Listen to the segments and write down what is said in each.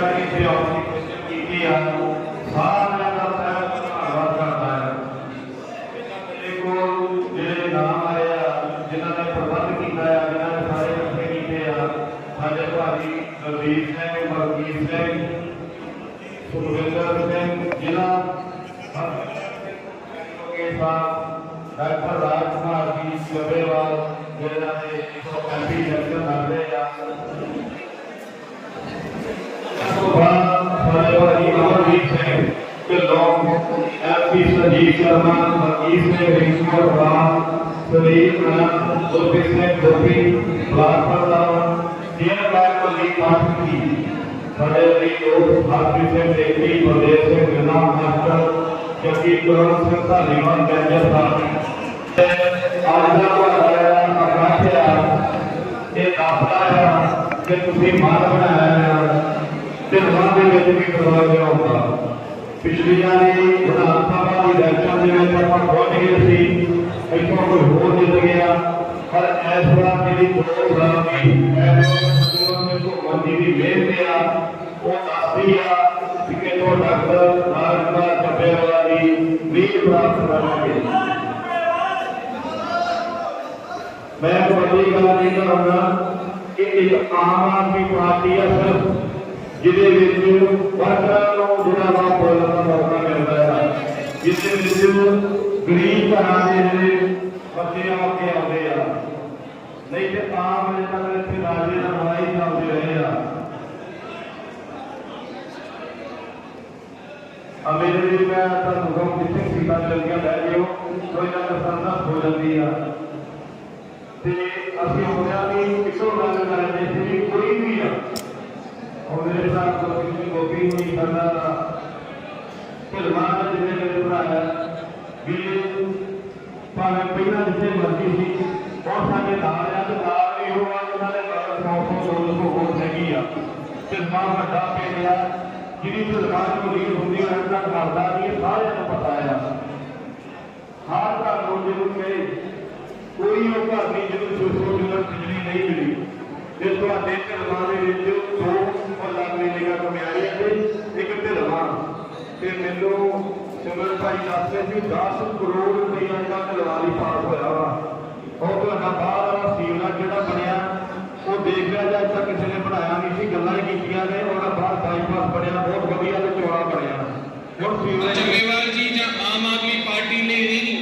ਕਰਕੇ ਇੱਥੇ ਆਉਣ ਦੀ ਕੋਸ਼ਿਸ਼ ਕੀਤੀ ਆ। ਸਾਰਿਆਂ ਦਾ ਤਹਿ ਧੰਨਵਾਦ ਕਰਦਾ ਹਾਂ ਮੇਰੇ ਕੋਲ ਜਿਹੜੇ ਨਾਮ ਆਏ ਆ, ਜਿਨ੍ਹਾਂ ਨੇ ਪ੍ਰਬੰਧ ਕੀਤਾ ਆ, ਜਿਨ੍ਹਾਂ ਨੇ ਸਾਰੇ ਇਕੱਠੇ ਕੀਤੇ ਆ, ਸਾਡੇ ਭਾਜੀ ਦਲਦੀਪ ਸਿੰਘ ਮਰਦੀਪ ਸਿੰਘ, ਸੁਖਵਿੰਦਰ ਸਿੰਘ ਜਿਨ੍ਹਾਂ ਕੇ ਸਾਹਿਬ ਡਾਕਟਰ ਰਾਜ ਕੁਮਾਰ ਜੀ ਸਵੇਵਾਲ ਜਿਹੜਾ ਇਹ 135 ਜਨਰਲ حدیث ہے کہ لوگ ایف پی سجیب شرما حدیث ہے رشمر بات سلیب انت زلفی سے زلفی بات پتا دیر بات کو لی پاس کی بڑے لی کو حافظ سے دیکھتی بڑے سے گنا ماسٹر جبکہ قرآن سے تعلیمان بیجر تھا۔ آج کا آیا آکاشیا یہ داخلہ ہے کہ تسی مال ہے ਤੇ ਮਨ ਦੇ ਵਿੱਚ ਵੀ ਕਰਵਾਇਆ ਹੋਊਗਾ ਪਿਛਲੀਆਂ ਨੇ ਵਿਧਾਨ ਸਭਾ ਦੀ ਇਲੈਕਸ਼ਨ ਦੇ ਵਿੱਚ ਆਪਾਂ ਪਹੁੰਚ ਗਏ ਸੀ ਇੱਥੋਂ ਕੋਈ ਹੋਰ ਜਿੱਤ ਗਿਆ ਪਰ ਇਸ ਵਾਰ ਜਿਹੜੀ ਦੋ ਸਾਲ ਦੀ ਐਸੋਸੀਏਸ਼ਨ ਦੇ ਘੁੰਮਣ ਦੀ ਮਿਹਨਤ ਆ ਉਹ ਦੱਸਦੀ ਆ ਕਿ ਕਿਤੋਂ ਡਾਕਟਰ ਰਾਜਕੁਮਾਰ ਚੱਬੇਵਾਲਾ ਦੀ ਲੀਡ ਪ੍ਰਾਪਤ ਕਰਾਂਗੇ ਮੈਂ ਤੁਹਾਡੀ ਗੱਲ ਨਹੀਂ ਕਰਾਂਗਾ ਕਿ ਇੱਕ ਆਮ ਆਦਮੀ ਪਾਰਟੀ ਆ ਸਿਰਫ ਜਿਹਦੇ ਵਿੱਚ ਵਰਕਰਾਂ ਨੂੰ ਜਿਹੜਾ ਵਾ ਬੋਲਣ ਦਾ ਮੌਕਾ ਮਿਲਦਾ ਹੈ ਜਿਹਦੇ ਵਿੱਚ ਗਰੀਬ ਘਰਾਂ ਦੇ ਜਿਹੜੇ ਬੱਚੇ ਆ ਕੇ ਆਉਂਦੇ ਆ ਨਹੀਂ ਤੇ ਆਮ ਅਜੇ ਤੱਕ ਇੱਥੇ ਰਾਜੇ ਦਾ ਲੜਾਈ ਚੱਲਦੇ ਰਹੇ ਆ ਆ ਮੇਰੇ ਲਈ ਮੈਂ ਤੁਹਾਨੂੰ ਕਹੂੰ ਕਿੱਥੇ ਸੀਟਾਂ ਲੱਗੀਆਂ ਬਹਿ ਜਿਓ ਕੋਈ ਨਾ ਸਰਦਾ ਹੋ ਜਾਂਦੀ ਆ ਤੇ ਅਸੀਂ ਹੋਇਆ ਵੀ ਕਿਸੋ ਗੱਲ ਕਰਦੇ ਸੀ ਕੋਈ ਵੀ ਆ ਉਹ ਮੇਰੇ ਸਾਥ ਗੋਪੀ ਗੋਪੀ ਨਹੀਂ ਕਰਦਾ ਫਿਲਮਾਂ ਦੇ ਮੇਰੇ ਭਰਾ ਹੈ ਵੀ ਭਾਵੇਂ ਪਹਿਲਾਂ ਜਿੱਥੇ ਮਰਜ਼ੀ ਸੀ, ਉਹ ਸਾਡੇ ਨਾਲ ਆ ਤੇ ਨਾਲ ਵੀ ਉਹ ਉਹਨਾਂ ਦੇ ਮਗਰ 100 100 200 ਹੋਰ ਹੈਗੀ ਆ। ਫਿਲਮਾਂ ਵੱਡਾ ਪਿੰਡ ਆ, ਜਿਹਦੀ ਫਿਲਮਾਂ ਨੂੰ ਰੀਲ ਹੁੰਦੀ ਹੈ ਇਹਨਾਂ ਕਰਦਾ ਨਹੀਂ ਸਾਰਿਆਂ ਨੂੰ ਪਤਾ ਆ। ਹਰ ਘਰ ਨੂੰ ਜਿਹਨੂੰ ਕਹੇ, ਕੋਈ ਉਹ ਘਰ ਨਹੀਂ ਜਿਹਨੂੰ ਸੋਚੋ ਜਿਹਨੂੰ ਬਿਜਲੀ ਨਹੀਂ ਮਿਲੀ। ਜੇ ਤੁਹਾਡੇ ਧਰਮਾਂ ਦੇ ਵਿੱਚ ਦੋ ਤੇ ਮੈਨੂੰ ਸਿਮਰਨ ਭਾਈ ਦੱਸਦੇ ਸੀ 10 ਕਰੋੜ ਰੁਪਈਆ ਦਾ ਦਿਲਵਾਲੀ ਪਾਸ ਹੋਇਆ ਵਾ। ਉਹ ਤੁਹਾਡਾ ਬਾਹਰ ਵਾਲਾ ਸੀਵਲਾ ਜਿਹੜਾ ਬਣਿਆ, ਉਹ ਦੇਖ ਲਿਆ ਜਾਂ ਇੱਥੇ ਕਿਸੇ ਨੇ ਬਣਾਇਆ ਨਹੀਂ ਸੀ, ਗੱਲਾਂ ਹੀ ਕੀਤੀਆਂ ਨੇ, ਉਹਦਾ ਬਾਹਰ ਬਾਈਪਾਸ ਬਣਿਆ, ਬਹੁਤ ਵਧੀਆ ਤੇ ਚੌੜਾ ਬਣਿਆ। ਹੁਣ ਸੀਵਰੇਜ ਚੱਬੇਵਾਲ ਜੀ ਜਾਂ ਆਮ ਆਦਮੀ ਪਾਰਟੀ ਲਈ ਨਹੀਂ।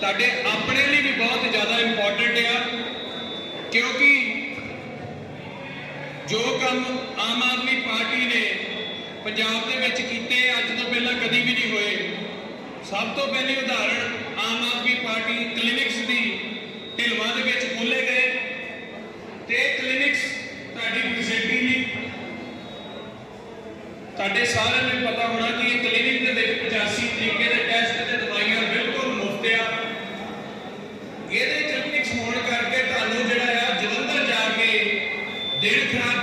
ਤੁਹਾਡੇ ਆਪਣੇ ਲਈ ਵੀ ਬਹੁਤ ਜ਼ਿਆਦਾ ਇੰਪੋਰਟੈਂਟ ਆ, ਕਿਉਂਕਿ ਜੋ ਕੰਮ ਆਮ ਆਦਮੀ ਪਾਰਟੀ ਨੇ ਪੰਜਾਬ ਦੇ ਵਿੱਚ ਕੀਤੇ ਅੱਜ ਤੋਂ ਪਹਿਲਾਂ ਕਦੀ ਵੀ ਨਹੀਂ ਹੋਏ। ਸਭ ਤੋਂ ਪਹਿਲੀ ਉਦਾਹਰਣ ਆਮ ਆਦਮੀ ਪਾਰਟੀ ਕਲੀਨਿਕਸ ਦੀ ਢਿਲਵਾ ਦੇ ਵਿੱਚ ਖੋਲੇ ਗਏ ਤੇ ਕਲੀਨਿਕਸ ਤੁਹਾਡੀ ਫੈਸਿਲਿਟੀ ਲਈ ਤੁਹਾਡੇ ਸਾਰਿਆਂ ਨੂੰ ਪਤਾ ਹੋਣਾ ਕਿ ਇਹ ਕਲੀਨਿਕ ਦੇ ਵਿੱਚ 85 ਤਰੀਕੇ ਦੇ ਟੈਸਟ ਤੇ ਦਵਾਈਆਂ ਬਿਲਕੁਲ ਮੁਫਤ ਆ। ਇਹਦੇ ਕਲੀਨਿਕਸ ਹੋਣ ਕਰਕੇ ਤੁਹਾਨੂੰ ਜਿਹੜਾ ਆ ਜਲੰਧਰ ਜਾ ਕੇ ਦਿਨ ਖਰਾਬ